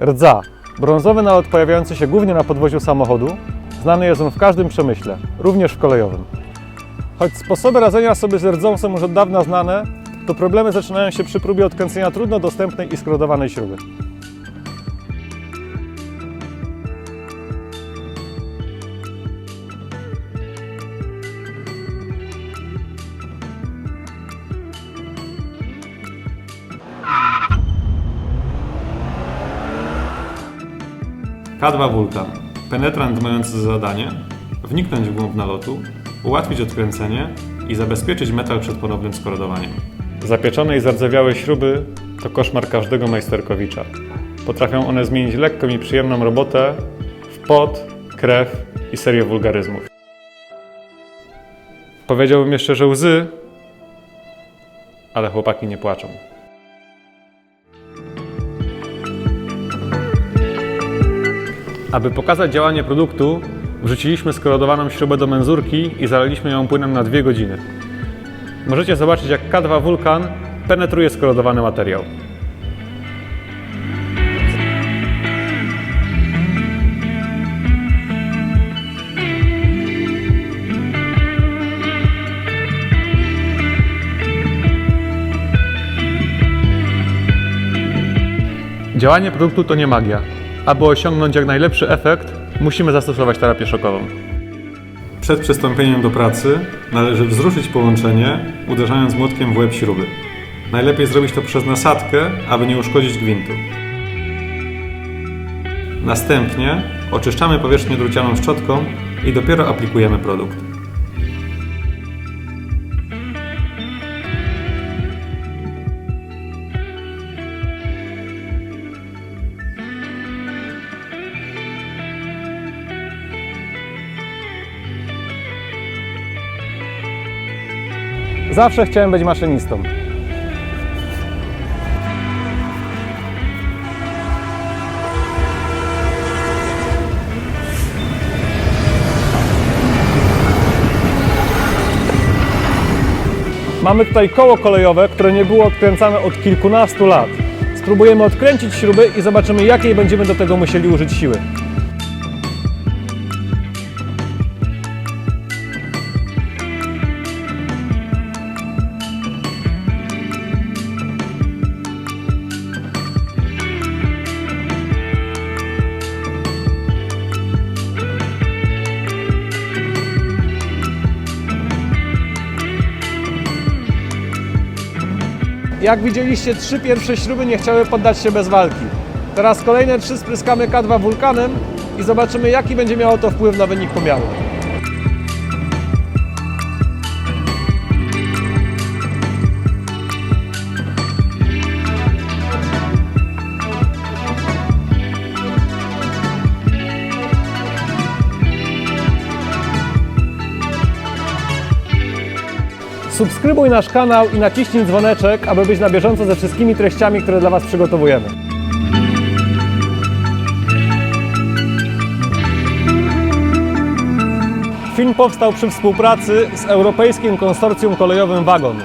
Rdza. Brązowy nalot pojawiający się głównie na podwoziu samochodu. Znany jest on w każdym przemyśle, również w kolejowym. Choć sposoby radzenia sobie z rdzą są już od dawna znane, to problemy zaczynają się przy próbie odkręcenia trudno dostępnej i skrodowanej śruby. K2 Vulkan. Penetrant mający za zadanie wniknąć w głąb nalotu, ułatwić odkręcenie i zabezpieczyć metal przed ponownym skorodowaniem. Zapieczone i zardzewiałe śruby to koszmar każdego majsterkowicza. Potrafią one zmienić lekką i przyjemną robotę w pot, krew i serię wulgaryzmów. Powiedziałbym jeszcze, że łzy, ale chłopaki nie płaczą. Aby pokazać działanie produktu, wrzuciliśmy skorodowaną śrubę do menzurki i zalaliśmy ją płynem na 2 godziny. Możecie zobaczyć, jak K2 Vulkan penetruje skorodowany materiał. Działanie produktu to nie magia. Aby osiągnąć jak najlepszy efekt, musimy zastosować terapię szokową. Przed przystąpieniem do pracy należy wzruszyć połączenie, uderzając młotkiem w łeb śruby. Najlepiej zrobić to przez nasadkę, aby nie uszkodzić gwintu. Następnie oczyszczamy powierzchnię drucianą szczotką i dopiero aplikujemy produkt. Zawsze chciałem być maszynistą. Mamy tutaj koło kolejowe, które nie było odkręcane od kilkunastu lat. Spróbujemy odkręcić śruby i zobaczymy, jakiej będziemy do tego musieli użyć siły. Jak widzieliście, trzy pierwsze śruby nie chciały poddać się bez walki. Teraz kolejne trzy spryskamy K2 wulkanem i zobaczymy, jaki będzie miało to wpływ na wynik pomiaru. Subskrybuj nasz kanał i naciśnij dzwoneczek, aby być na bieżąco ze wszystkimi treściami, które dla Was przygotowujemy. Film powstał przy współpracy z Europejskim Konsorcjum Kolejowym Wagon.